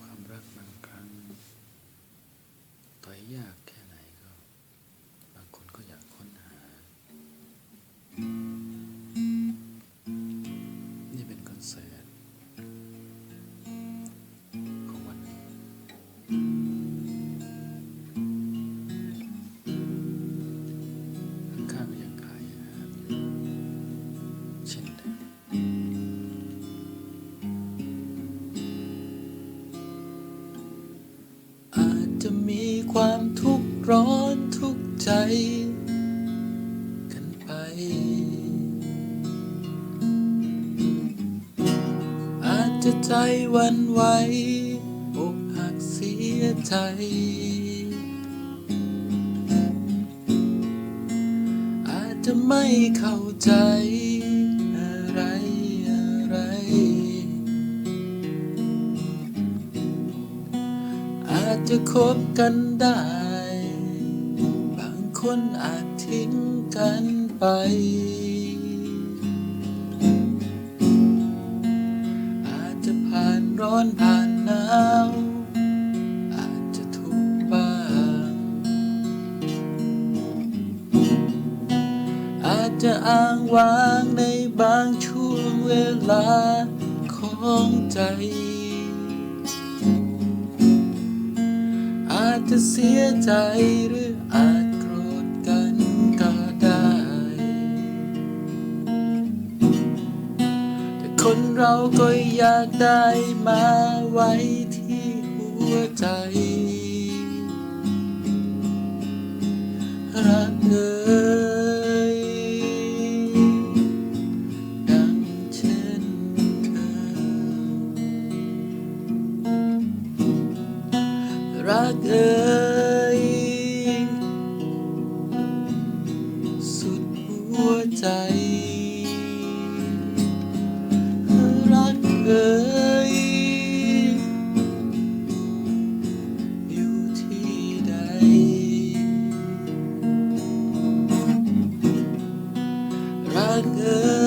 ความรักบางครั้งต่อยยากแค่ ร้อนทุกใจ กันไป อาจจะใจวันไหวอกหักเสียใจ อาจจะไม่เข้าใจอะไรอะไร อาจจะคบกันได้ คนอาจทิ้งกันไป อาจจะผ่านร้อนผ่านหนาวอาจจะทุกข์บ้าง อาจจะอ้างว้างในบางช่วงเวลาของใจอาจจะเสียใจหรืออาจ คนเราก็อยากได้มาไว้ที่หัวใจ รักเอยดังเช่นเธอ รักเอยสุดหัวใจ good.